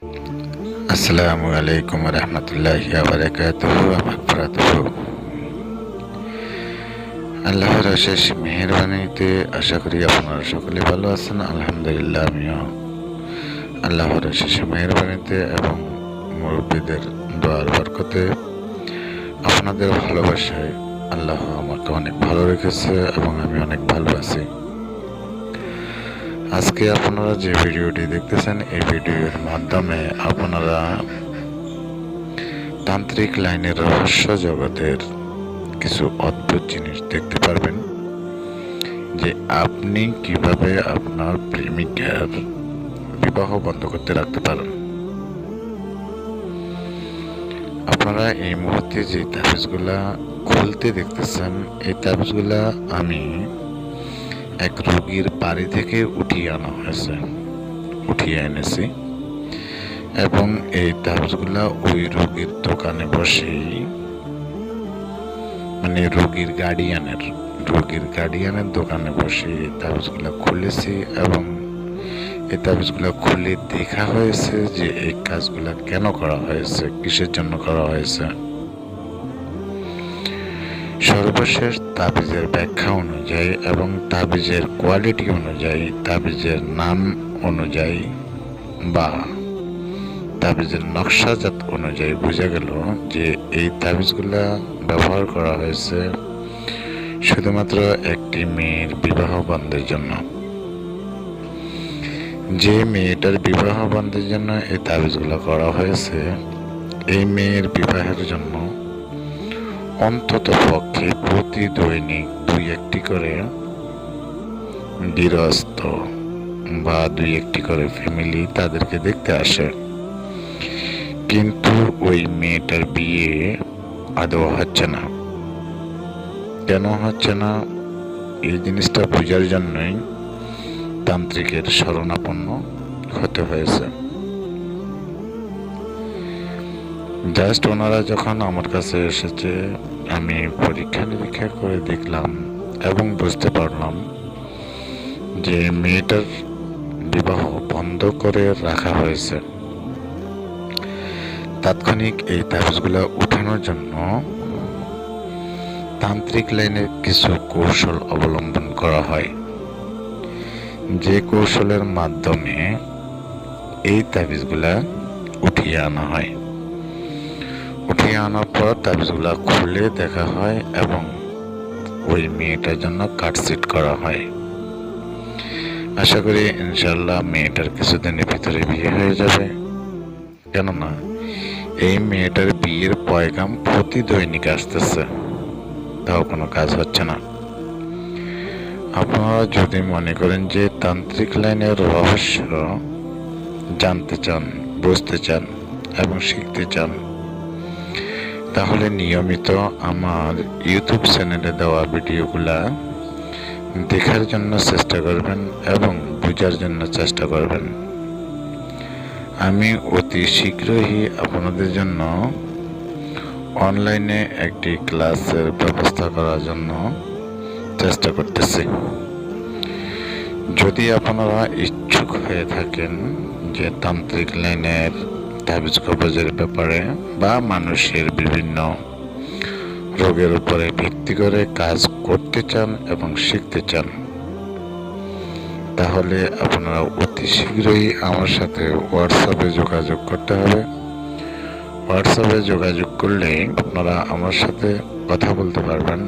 আসসালামু আলাইকুম রহমতুল্লাহ বারাকাতুহু আল্লাহর অশেষ মেহরবানিতে আশা করি আপনারা সকলে ভালো আছেন, আলহামদুলিল্লাহ আমিও। আল্লাহর অশেষ মেহরবানিতে এবং মুরব্বীদের দোয়ার বরকতে আপনাদের ভালোবাসায় আল্লাহ আমাকে অনেক ভালো রেখেছে এবং আমি অনেক ভালো আছি। আজকে আপনারা যে ভিডিওটি দেখতেছেন, এই ভিডিওর মাধ্যমে আপনারা তান্ত্রিক লাইনের রহস্য জগতের কিছু অদ্ভুত জিনিস দেখতে পারবেন, যে আপনি কীভাবে আপনার প্রেমিকার বিবাহ বন্ধ করতে রাখতে পারেন। আপনারা এই মুহূর্তে যে তাবিজগুলা খুলতে দেখতেছেন, এই তাবিজগুলা আমি এক রোগীর বাড়ি থেকে উঠিয়ে আনা হয়েছে, উঠিয়ে এনেছি। এবং এই তাবিজগুলা ওই রোগীর দোকানে বসেই মানে রোগীর গার্ডিয়ানের রোগীর গার্ডিয়ানের দোকানে বসে এই তাবিজগুলা খুলেছি এবং এই তাবিজগুলা খুলে দেখা হয়েছে যে এই কাজগুলা কেন করা হয়েছে, কিসের জন্য করা হয়েছে। সর্বশেষ তাবিজের ব্যাখ্যা অনুযায়ী এবং তাবিজের কোয়ালিটি অনুযায়ী, তাবিজের নাম অনুযায়ী বা তাবিজের নকশাজাত অনুযায়ী বোঝা গেল যে এই তাবিজগুলা ব্যবহার করা হয়েছে শুধুমাত্র একটি মেয়ের বিবাহ বন্ধের জন্য। যে মেয়েটার বিবাহ বন্ধের জন্য এই তাবিজগুলো করা হয়েছে, এই মেয়ের বিবাহের জন্য অন্তত পক্ষে প্রতি দৈনিক দুই একটি করে গৃহস্থ বা দুই একটি করে ফ্যামিলি তাদেরকে দেখতে আসে। কিন্তু ওই মেয়েটার বিয়ে আদৌ হচ্ছে না। কেন হচ্ছে না? এই জিনিসটা বোঝার জন্যই তান্ত্রিকের শরণাপন্ন হতে হয়েছে। জাস্ট ওনারা যখন আমার কাছে এসেছে, আমি পরীক্ষা নিরীক্ষা করে দেখলাম এবং বুঝতে পারলাম যে মেয়েটার বিবাহ বন্ধ করে রাখা হয়েছে। তাৎক্ষণিক এই তাবিজগুলো উঠানোর জন্য তান্ত্রিক লাইনের কিছু কৌশল অবলম্বন করা হয়। যে কৌশলের মাধ্যমে এই তাবিজগুলা উঠিয়ে আনা হয়। উঠিয়ে আনার পর তাবিজগুলা খুলে দেখা হয় এবং ওই মেয়েটার জন্য কাটসিট করা হয়। আশা করি ইনশাল্লাহ মেয়েটার কিছুদিনের ভিতরে বিয়ে হয়ে যাবে। কেননা এই মেয়েটার বিয়ের পয়গাম প্রতি দৈনিক আসতেছে। তাও কোনো কাজ হচ্ছে না। আপনারা যদি মনে করেন যে তান্ত্রিক লাইনের রহস্য জানতে চান, বুঝতে চান এবং শিখতে চান তাহলে নিয়মিত আমার ইউটিউব চ্যানেলে দেওয়া ভিডিওগুলা দেখার জন্য চেষ্টা করবেন এবং বোঝার জন্য চেষ্টা করবেন। আমি অতি শীঘ্রই আপনাদের জন্য অনলাইনে একটি ক্লাসের ব্যবস্থা করার জন্য চেষ্টা করতেছি। যদি আপনারা ইচ্ছুক হয়ে থাকেন যে তান্ত্রিক লাইনের তাবিজ কবজের ব্যাপারে বা মানুষের বিভিন্ন রোগের উপরে ভিত্তি করে কাজ করতে চান এবং শিখতে চান, তাহলে আপনারা অতি শীঘ্রই আমার সাথে হোয়াটসঅ্যাপে যোগাযোগ করতে হবে। হোয়াটসঅ্যাপে যোগাযোগ করলে আপনারা আমার সাথে কথা বলতে পারবেন,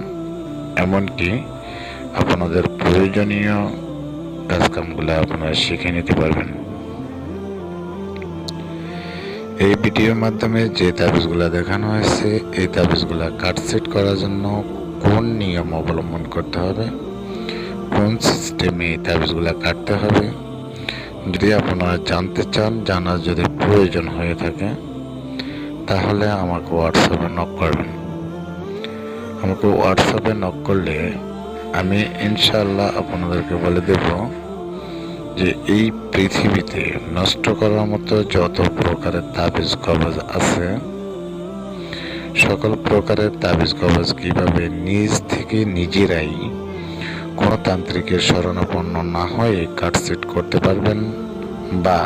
এমনকি আপনাদের প্রয়োজনীয় কাজকামগুলো আপনারা শিখে নিতে পারবেন। এই ভিডিওর মাধ্যমে যে তাবিজগুলো দেখানো হয়েছে, এই তাবিজগুলো কাটসেট করার জন্য কোন নিয়ম অবলম্বন করতে হবে? কোন সিস্টেমে এই তাবিজগুলো কাটতে হবে? যদি আপনারা জানতে চান, জানার যদি প্রয়োজন হয়ে থাকে, তাহলে আমাকে হোয়াটসঅ্যাপে নক করবেন। আমাকে হোয়াটসঅ্যাপে নক করলে আমি ইনশাল্লাহ আপনাদেরকে বলে দেব যে এই পৃথিবীতে নষ্ট করার মতো যত প্রকারের তাবিজ কবজ আছে, সকল প্রকারের তাবিজ কবজ কীভাবে নিজ থেকে নিজেরাই কোনো তান্ত্রিকের শরণাপন্ন না হয়ে কাটসেট করতে পারবেন বা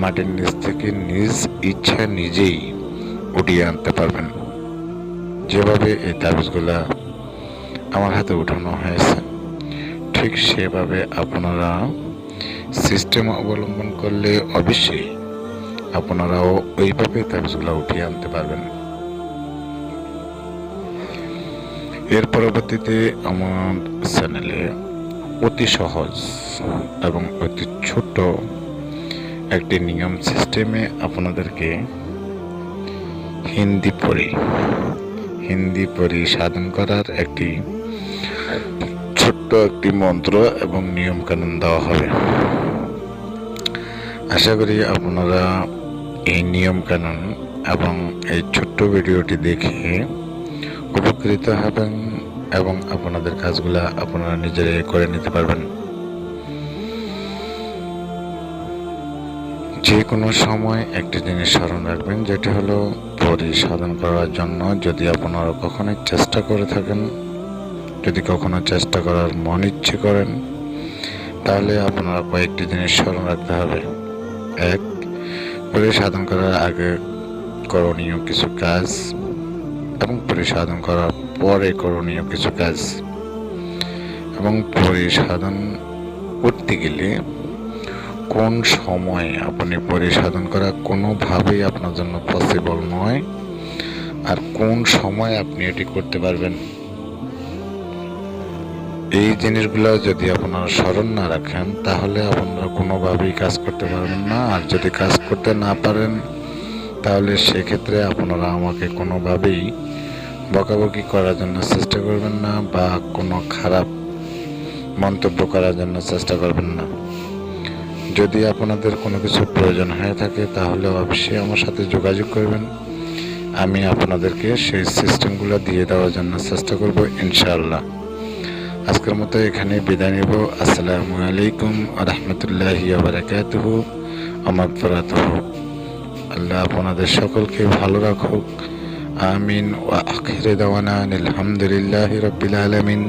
মাটির নিচ থেকে নিজ ইচ্ছা নিজেই উঠিয়ে আনতে পারবেন? যেভাবে এই তাবিজগুলা আমার হাতে উঠানো হয়েছে, ঠিক সেভাবে আপনারা সিস্টেম অবলম্বন করলে অবশ্যই আপনারাও ওইভাবে তাবিজগুলো উঠিয়ে আনতে পারবেন। এর পরবর্তীতে আমার চ্যানেলে অতি সহজ এবং অতি ছোট একটি নিয়ম সিস্টেমে আপনাদেরকে হিন্দি পড়ি। হিন্দি পড়ি সাধন করার একটি ছোট্ট একটি মন্ত্র এবং নিয়মকানুন দেওয়া হবে। আশা করি আপনারা এই নিয়ম কানুন এবং এই ছোট্ট ভিডিওটি দেখে উপকৃত হবেন এবং আপনাদের কাজগুলা আপনারা নিজেরাই করে নিতে পারবেন। যে কোনো সময় একটি জিনিস স্মরণ রাখবেন, যেটি হলো পরিসাধন করার জন্য। যদি আপনারা কখনোই চেষ্টা করে থাকেন, যদি কখনো চেষ্টা করার মন ইচ্ছে করেন, তাহলে আপনারা কয়েকটি জিনিস স্মরণ রাখতে হবে। এক পরিসাধন করার আগে করণীয় কিছু কাজ এবং পরিসাধন করার পরে করণীয় কিছু কাজ। এবং পরিসাধন করতে গেলে কোন সময় আপনি পরিসাধন করা কোনোভাবেই আপনার জন্য পসিবল নয়। আর কোন সময় আপনি এটি করতে পারবেন? এই জিনিসগুলো যদি আপনারা স্মরণ না রাখেন, তাহলে আপনারা কোনোভাবেই কাজ করতে পারবেন না। আর যদি কাজ করতে না পারেন, তাহলে সেক্ষেত্রে আপনারা আমাকে কোনোভাবেই বকাবকি করার জন্য চেষ্টা করবেন না বা কোনো খারাপ মন্তব্য করার জন্য চেষ্টা করবেন না। যদি আপনাদের কোনো কিছু প্রয়োজন হয়ে থাকে, তাহলে অবশ্যই আমার সাথে যোগাযোগ করবেন। আমি আপনাদেরকে সেই সিস্টেমগুলো দিয়ে দেওয়ার জন্য চেষ্টা করব, ইনশাআল্লাহ। আজকের মতো এখানে বিদায় নেব। আসসালামু আলাইকুম রহমতুল্লাহি বারাকাতুহ। আমার আল্লাহ আপনাদের সকলকে ভালো রাখুক। আমিন। ও আখিরে দাওয়ানা আলহামদুলিল্লাহ রবিল আলমিন।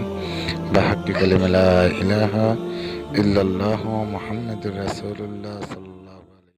বাহাক্কি কালিমালা ইলাহা ইল্লাল্লাহ মুহাম্মাদুর সাল্লাল্লাহু